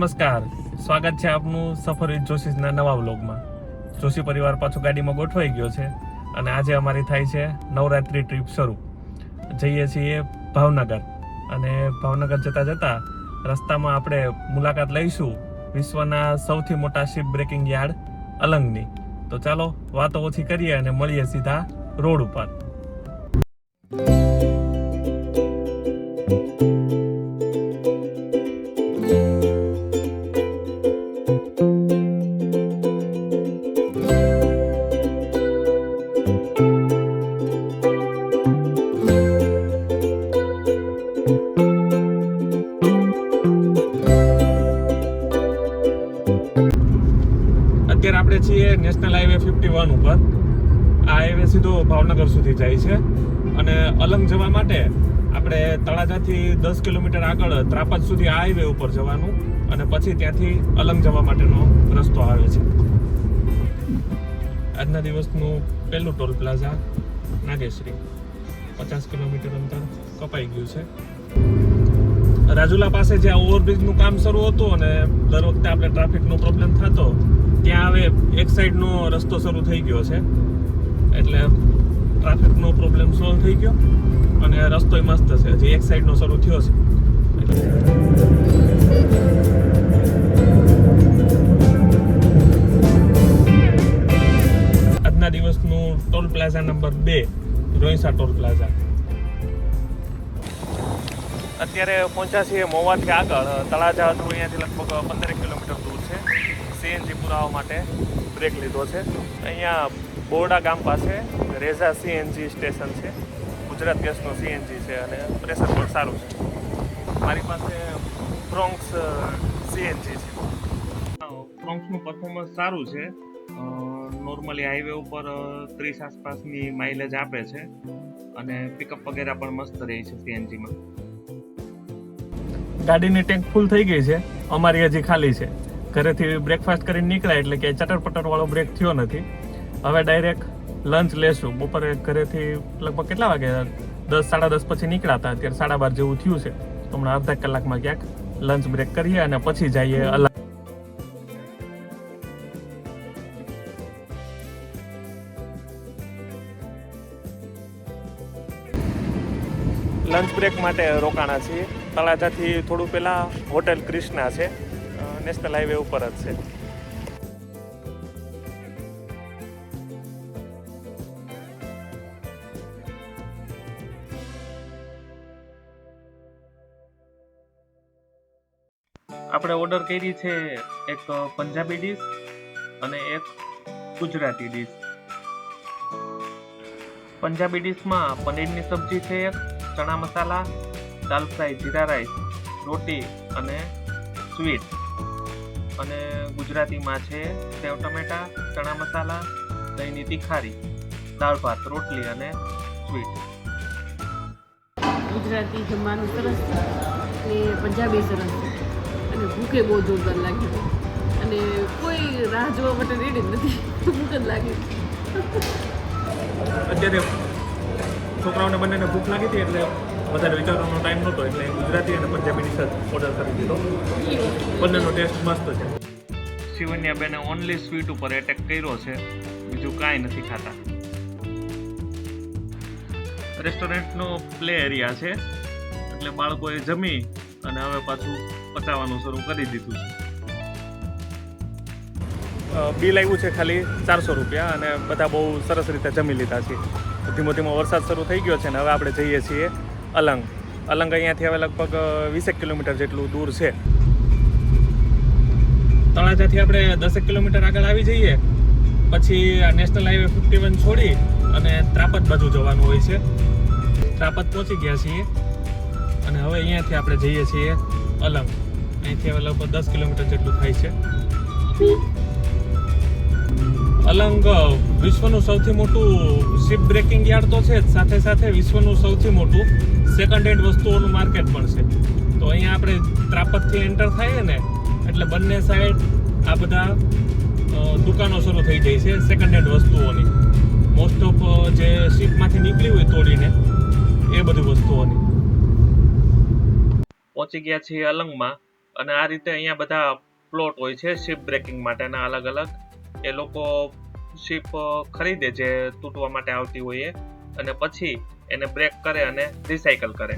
નમસ્કાર. સ્વાગત છે આપનું સફર વિથ જોશીના નવા વ્લોગમાં. જોશી પરિવાર પાછો ગાડીમાં ગોઠવાઈ ગયો છે અને આજે અમારી થાય છે નવરાત્રિ ટ્રીપ શરૂ. જઈએ છીએ ભાવનગર અને ભાવનગર જતાં જતાં રસ્તામાં આપણે મુલાકાત લઈશું વિશ્વના સૌથી મોટા શિપ બ્રેકિંગ યાર્ડ અલંગની. તો ચાલો વાતો ઓછી કરીએ અને મળીએ સીધા રોડ ઉપર. વન ઉપર આ હાઈવે સીધો ભાવનગર સુધી જાય છે. અને અલંગ જવા માટે આપણે તળાજાથી દસ કિલોમીટર આગળ ત્રાપજ સુધી આ હાઈવે ઉપર જવાનું અને પછી ત્યાંથી અલંગ જવા માટેનો રસ્તો આવે છે. આજના દિવસનું પહેલું ટોલ પ્લાઝા નાગેશ્રી. પચાસ કિલોમીટર અંતર કપાઈ ગયું છે. રાજુલા પાસે જ્યાં ઓવરબ્રિજનું કામ શરૂ હતું અને દર વખતે આપણે ટ્રાફિકનો પ્રોબ્લેમ થતો ત્યાં હવે એક સાઈડનો રસ્તો શરૂ થઈ ગયો છે. એટલે ટ્રાફિકનો પ્રોબ્લેમ સોલ્વ થઈ ગયો અને રસ્તોય મસ્ત છે. હજી એક સાઈડનો શરૂ થયો છે. આજના દિવસનું ટોલ પ્લાઝા નંબર બે રોઈસા ટોલ પ્લાઝા. અત્યારે પહોંચ્યા છીએ મોવાથી આગળ. તળાજા હતું, અહીંયાથી લગભગ પંદર છે સીએનજી પુરાવા માટે બ્રેક લીધો છે. અહીંયા બોરડા ગામ પાસે રેઝા સીએનજી સ્ટેશન છે. ગુજરાત ગેસનો સીએનજી છે અને પ્રેશર પણ સારું છે. મારી પાસે ફ્રોન્ક્સ સીએનજી છે. ફ્રોન્ક્સનું પરફોર્મન્સ સારું છે. નોર્મલી હાઈવે ઉપર ત્રીસ આસપાસની માઇલેજ આપે છે. અને પિકઅપ વગેરે પણ મસ્ત રહે છે સીએનજીમાં. ગાડીની ટેન્ક ફૂલ થઈ ગઈ છે. અમારી હજી ખાલી છે. ઘરેથી બ્રેકફાસ્ટ કરીને નીકળ્યા એટલે કે ચટર વાળો બ્રેક થયો નથી. હવે ડાયરેક્ટ લંચ લેશું. બપોરે ઘરેથી લગભગ કેટલા વાગે? દસ સાડા દસ પછી નીકળ્યા હતા અત્યારે સાડા બાર જેવું થયું છે. હમણાં અડધા કલાકમાં ક્યાંક લંચ બ્રેક કરીએ અને પછી જઈએ અલગ લંચ બ્રેક માટે રોકાણા છીએ. તળાજાથી થોડું પહેલાં હોટેલ ક્રિષ્ના છે. નેશનલ હાઈવે ઉપર જ છે. આપણે ઓર્ડર કરી છે એક પંજાબી ડીશ અને એક ગુજરાતી ડીશ પંજાબી ડીશમાં પનીરની સબ્જી છે એક, ચણા મસાલા, દાલ ફ્રાય, જીરા રાઈસ, રોટી અને સ્વીટ અને ગુજરાતીમાં છે સેવ ટમેટા ચણા મસાલા દહીંની તીખારી દાળ ભાત રોટલી અને સ્વીટ. ગુજરાતી જમવાનું સરસ છે અને પંજાબી સરસ છે. અને ભૂખે બહુ જોરદાર લાગી અને કોઈ રાહ જોવા માટે રેડી જ નથી. ભૂખ જ લાગી અત્યારે છોકરાઓને બંનેને ભૂખ લાગી હતી એટલે વધારે વિચારવાનો ટાઈમ નહોતો એટલે ગુજરાતી અને પંજાબી સાથે ઓર્ડર કરી દીધો. બંનેનો ટેસ્ટ મસ્ત છે. શિવન્યા બેને ઓનલી સ્વીટ ઉપર એટેક કર્યો છે. બીજું કાંઈ નથી ખાતા. રેસ્ટોરન્ટનો પ્લે એરિયા છે. એટલે બાળકોએ જમી અને હવે પાછું પચાવવાનું શરૂ કરી દીધું છે. બિલ આવ્યું છે ખાલી ચારસો રૂપિયા અને બધા બહુ સરસ રીતે જમી લીધા છે. ધીમો ધીમો વરસાદ શરૂ થઈ ગયો છે ને હવે આપણે જઈએ છીએ અલંગ. અલંગ અહીંયાથી હવે લગભગ વીસેક કિલોમીટર જેટલું દૂર છે. તળાજાથી આપણે દસેક કિલોમીટર આગળ આવી જઈએ. પછી આ નેશનલ હાઈવે ફિફ્ટી વન છોડી અને ત્રાપદ બાજુ જવાનું હોય છે. ત્રાપદ પહોંચી ગયા છીએ. અને હવે અહીંયાથી આપણે જઈએ છીએ અલંગ. અહીંથી હવે લગભગ દસ કિલોમીટર જેટલું થાય છે. અલંગ વિશ્વનું સૌથી મોટું શિપ બ્રેકિંગ યાર્ડ તો છે જ. સાથે સાથે વિશ્વનું સૌથી મોટું સેકન્ડ હેન્ડ વસ્તુઓનું માર્કેટ પણ છે. તો અહીંયા આપણે ત્રાપતથી એન્ટર થઈએ ને, એટલે બંને સાઈડ આ બધા દુકાનો શરૂ થઈ જાય છે સેકન્ડ હેન્ડ વસ્તુઓની. મોસ્ટ ઓફ જે શિપમાંથી નીકળી હોય તોડીને, એ બધી વસ્તુઓની. પહોંચી ગયા છીએ અલંગમાં અને આ રીતે અહીંયા બધા પ્લોટ હોય છે શિપ બ્રેકિંગ માટેના અલગ અલગ. એ લોકો શિપ ખરીદે જે તૂટવા માટે આવતી હોય એ. અને પછી એને બ્રેક કરે અને રિસાયકલ કરે.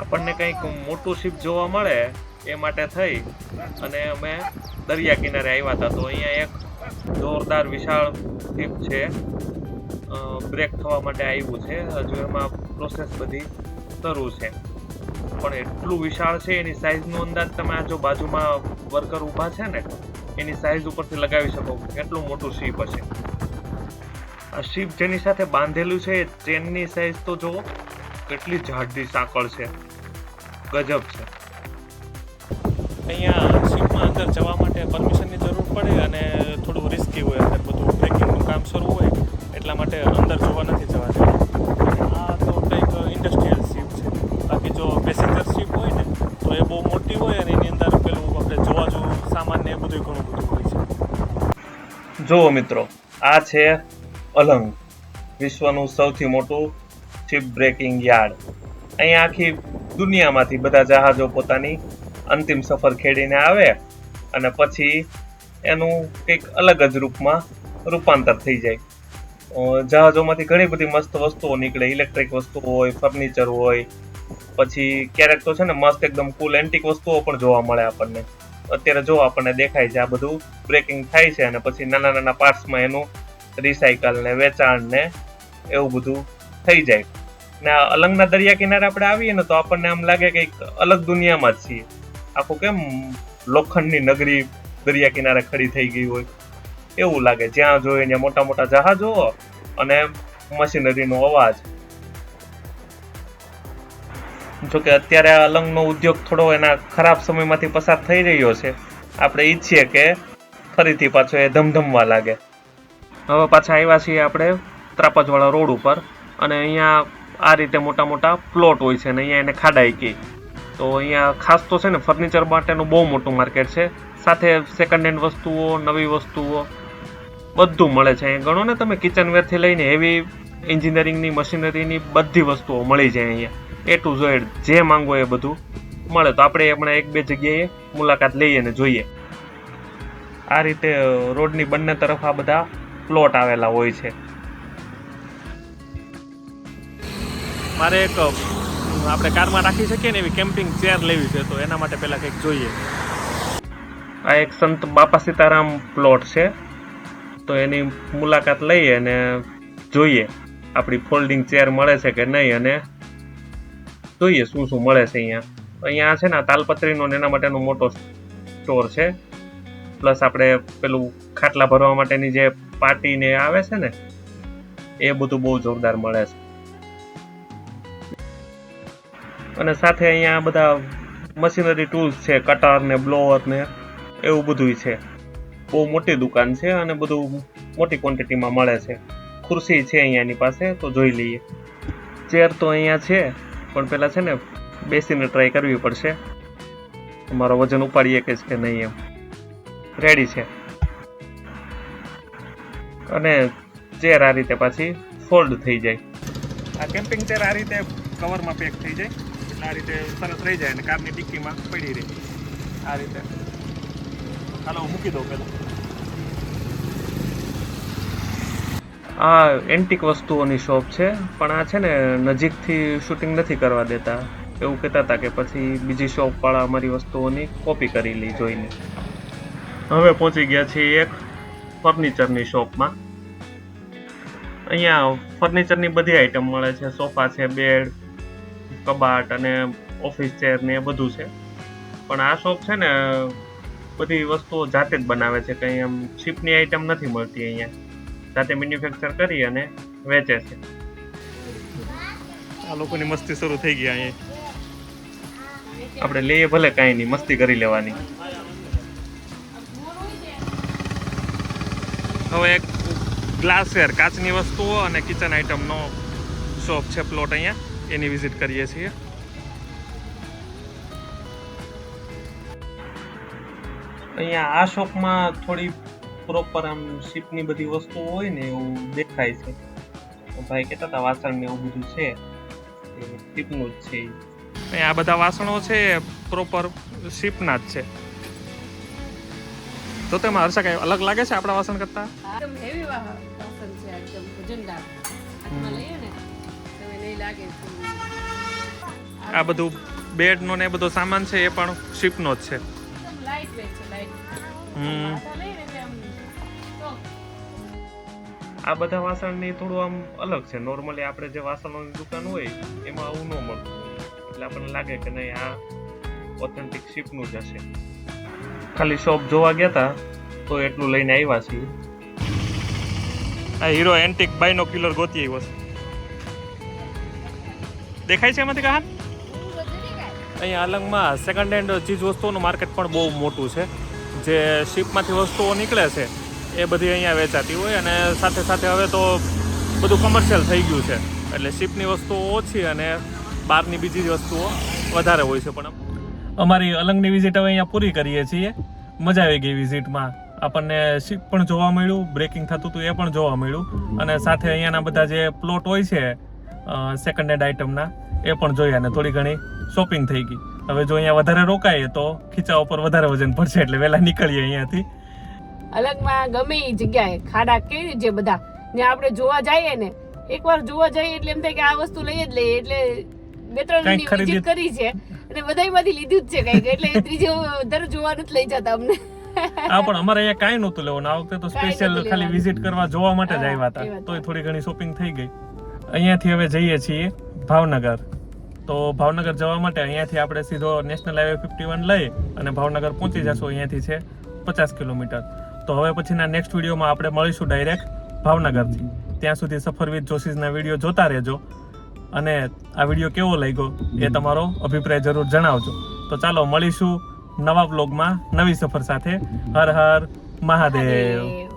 આપણને કંઈક મોટું શિપ જોવા મળે એ માટે થઈ. અને અમે દરિયા કિનારે આવ્યા હતા. તો અહીંયા એક જોરદાર વિશાળ શિપ છે. બ્રેક થવા માટે આવ્યું છે. હજુ એમાં પ્રોસેસ બધી શરૂ છે. પણ એટલું વિશાળ છે, એની સાઇઝનો અંદાજ તમે આ જો બાજુમાં વર્કર ઊભા છે ને એની સાઈઝ ઉપરથી લગાવી શકો. કેટલું મોટું શીપ હશે? આ શીપ જેની સાથે બાંધેલું છે, એ ચેનની સાઈઝ તો જુઓ, કેટલી જાડી સાંકળ છે. ગજબ છે. અહીંયા શીપમાં અંદર જવા માટે પરમિશનની જરૂર પડે અને થોડું રિસ્કી હોય અંદર બધું. બ્રેકિંગનું કામ શરૂ હોય, એટલા માટે અંદર જોવા નથી જવા દેવું. આ તો કંઈક ઇન્ડસ્ટ્રીયલ શીપ છે. બાકી જો પેસેન્જર શીપ હોય ને, તો એ બહુ મોટી હોય અને બધું જુઓ મિત્રો, આ છે અલંગ, વિશ્વનું સૌથી મોટું શિપ બ્રેકિંગ યાર્ડ અહીંયા આખી દુનિયામાંથી બધા જહાજો પોતાની અંતિમ સફર ખેડીને આવે અને પછી એનું કંઈક અલગ જ રૂપમાં રૂપાંતર થઈ જાય. જહાજોમાંથી ઘણી બધી મસ્ત વસ્તુઓ નીકળે. ઇલેક્ટ્રિક વસ્તુઓ હોય ફર્નિચર હોય, પછી ક્યારેક તો છે ને મસ્ત એકદમ કુલ એન્ટિક વસ્તુઓ પણ જોવા મળે આપણને. અત્યારે જો આપણને દેખાય છે આ બધું બ્રેકિંગ થાય છે અને પછી નાના નાના પાર્ટ્સમાં એનું રિસાયકલ ને વેચાણ ને એવું બધું થઈ જાય. ને અલંગના દરિયા કિનારે આપણે આવીએ ને તો આપણને આમ લાગે કે અલગ દુનિયામાં જ છીએ. આખું કેમ લોખંડની નગરી દરિયા કિનારે ખડી થઈ ગઈ હોય. એવું લાગે. જ્યાં જોઈએ ત્યાં મોટા મોટા જહાજો અને મશીનરીનો અવાજ. જોકે અત્યારે આ અલંગનો ઉદ્યોગ થોડો એના ખરાબ સમયમાંથી પસાર થઈ રહ્યો છે. આપણે ઈચ્છીએ કે ફરીથી પાછો એ ધમધમવા લાગે. હવે પાછા આવ્યા છીએ આપણે ત્રાપજવાળા રોડ ઉપર. અને અહીંયા આ રીતે મોટા મોટા પ્લોટ હોય છે અને અહીંયા એને ખાડાઈ કહે તો અહીંયા ખાસ તો છે ને ફર્નિચર માટેનું બહુ મોટું માર્કેટ છે. સાથે સેકન્ડ હેન્ડ વસ્તુઓ, નવી વસ્તુઓ બધું મળે છે. અહીંયા ગણો ને તમે કિચનવેરથી લઈને હેવી એન્જિનિયરિંગની મશીનરીની બધી વસ્તુઓ મળી જાય અહીંયા. એ ટુ ઝેડ જે માંગો એ બધું મળે. તો આપણે હમણાં એક બે જગ્યાએ મુલાકાત લઈએ ને જોઈએ. આ રીતે રોડની બંને તરફ આ બધા પ્લોટ આવેલા હોય છે. મારે એક આપણે કારમાં રાખી શકીએ ને એવી કેમ્પિંગ ચેર લેવી છે તો એના માટે પહેલાં કંઈક જોઈએ. આ એક સંત બાપા સીતારામ પ્લોટ છે. તો એની મુલાકાત લઈએ અને જોઈએ. આપણી ફોલ્ડિંગ ચેર મળે છે કે નહીં અને જોઈએ શું શું મળે છે અહીંયા. અહીંયા છે ને તાલપત્રીનો ને એના માટેનો મોટો સ્ટોર છે. પ્લસ આપણે પેલું ખાટલા ભરવા માટેની જે પાટી ને આવે છે ને, એ બધું બહુ જોરદાર મળે છે. અને સાથે અહીંયા બધા મશીનરી ટૂલ્સ છે, કટર ને બ્લોઅર ને એવું બધું છે. બહુ મોટી દુકાન છે અને બધું મોટી ક્વોન્ટિટીમાં મળે છે. ખુરશી છે અહીંયાની પાસે, તો જોઈ લઈએ. ચેર તો અહીંયા છે. પણ પહેલાં છે ને બેસીને ટ્રાય કરવી પડશે. તમારો વજન ઉપાડીએ કે છે કે નહીં એમ. રેડી છે. અને ચેર આ રીતે પાછી ફોલ્ડ થઈ જાય. આ કેમ્પિંગ ચેર આ રીતે કવરમાં પેક થઈ જાય. એટલે આ રીતે સરસ રહી જાય અને કારની ડિક્કીમાં પડી રહે. આ રીતે. હાલો મૂકી દઉં પહેલાં. આ એન્ટિક વસ્તુઓની શોપ છે, પણ આ છે ને નજીકથી શૂટિંગ નથી કરવા દેતા. એવું કહેતા હતા કે પછી બીજી શોપવાળા અમારી વસ્તુઓની કોપી કરી લઈ જોઈને. હવે પહોંચી ગયા છીએ એક ફર્નિચરની શોપમાં. અહીંયા ફર્નિચરની બધી આઈટમ મળે છે, સોફા છે બેડ કબાટ અને ઓફિસ ચેર ને એ બધું છે. પણ આ શોપ છે ને બધી વસ્તુઓ જાતે જ બનાવે છે, કંઈ આમ ચીપની આઈટમ નથી મળતી અહીંયા. જાતે મેન્યુફેક્ચર કરી અને વેચે છે. આ લોકોની મસ્તી શરૂ થઈ ગઈ અહીંયા. આપણે લઈએ ભલે કાંઈ નહીં મસ્તી કરી લેવાની. હવે એક ગ્લાસવેર કાચની વસ્તુઓ અને કિચન આઇટમનો શોપ છે પ્લોટ અહીંયા. એની વિઝિટ કરીએ છીએ. અહીંયા આ શોપમાં થોડી પ્રોપર આમ શિપની બધી વસ્તુઓ હોય ને એવું દેખાય છે. તો ભાઈ કહેતા હતા વાસણ ને એવું બધું છે. શિપનું જ છે. આ બધા વાસણો છે પ્રોપર શિપના જ છે. તો તેમાં હર્ષા કઈ અલગ લાગે છે આપણા વાસણ કરતા? એકદમ હેવી વાસણ છે એકદમ વજનદાર હાથમાં લઈએ ને તો નહીં લાગે આ બધું બેડનો ને એ બધો સામાન છે એ પણ શિપનો જ છે. લાઈટ વેટ છે લાઈટ હમ. આ બધા વાસણની થોડું આમ અલગ છે. નોર્મલી આપણે જે વાસણોની દુકાન હોય, એમાં આવું ન મળતું. એટલે આપણને લાગે કે નહીં, આ ઓથેન્ટિક શિપનું જ હશે. ખાલી શોપ જોવા ગયા હતા તો એટલું લઈને આવ્યા છીએ. આ હીરો એન્ટિક બાયનો કિલર ગોતી આવ્યો છે. દેખાય છે એમાંથી કહાન? અહીંયા અલંગમાં સેકન્ડ હેન્ડ ચીજ વસ્તુઓનું માર્કેટ પણ બહુ મોટું છે. જે શિપમાંથી વસ્તુઓ નીકળે છે એ બધી અહીંયા વેચાતી હોય અને સાથે સાથે હવે તો બધું કમર્શિયલ થઈ ગયું છે. એટલે શિપની વસ્તુઓ ઓછી અને બહારની બીજી વસ્તુઓ વધારે હોય છે પણ અમારી અલંગની વિઝિટ હવે અહીંયા પૂરી કરીએ છીએ. મજા આવી ગઈ વિઝિટમાં આપણને શિપ પણ જોવા મળ્યું બ્રેકિંગ થતું હતું એ પણ જોવા મળ્યું. અને સાથે અહીંયાના બધા જે પ્લોટ હોય છે સેકન્ડ હેન્ડ આઇટમના એ પણ જોયા અને થોડી ઘણી શોપિંગ થઈ ગઈ. હવે જો અહીંયા વધારે રોકાઈએ તો ખીચા ઉપર વધારે વજન પડશે એટલે વહેલા નીકળીએ અહીંયાથી. અલગમાં ગમે એ જગ્યાએ ખાડા કેવી છે બધા? ને આપણે જોવા જઈએ ને એકવાર જોવા જઈએ એટલે એમ થાય કે આ વસ્તુ લઈ જ લઈએ એટલે બે ત્રણ વિઝિટ કરી છે. અને બધાયમાંથી લીધું જ છે કંઈક એટલે ત્રીજો દર જોવાનું જ લઈ જતા અમને. હા પણ અમારે અહીંયા કાંઈ નહોતું લેવાનું. આ વખતે તો સ્પેશિયલ ખાલી વિઝિટ કરવા જોવા માટે જ આવ્યા હતા. તોય થોડી ઘણી શોપિંગ થઈ ગઈ. અહીંયાથી હવે જઈએ છીએ ભાવનગર. તો ભાવનગર જવા માટે અહીંયાથી આપણે સીધો નેશનલ હાઈવે ફિફ્ટી વન લઈ અને ભાવનગર પહોંચી જશું અહીંયાથી છે પચાસ કિલોમીટર. તો હવે પછીના નેક્સ્ટ વિડીયોમાં આપણે મળીશું ડાયરેક્ટ ભાવનગરથી. ત્યાં સુધી સફરવીર જોશીના વીડિયો જોતા રહેજો. અને આ વીડિયો કેવો લાગ્યો એ તમારો અભિપ્રાય જરૂર જણાવજો. તો ચાલો મળીશું નવા બ્લોગમાં નવી સફર સાથે. હર હર મહાદેવ. મહાદેવ.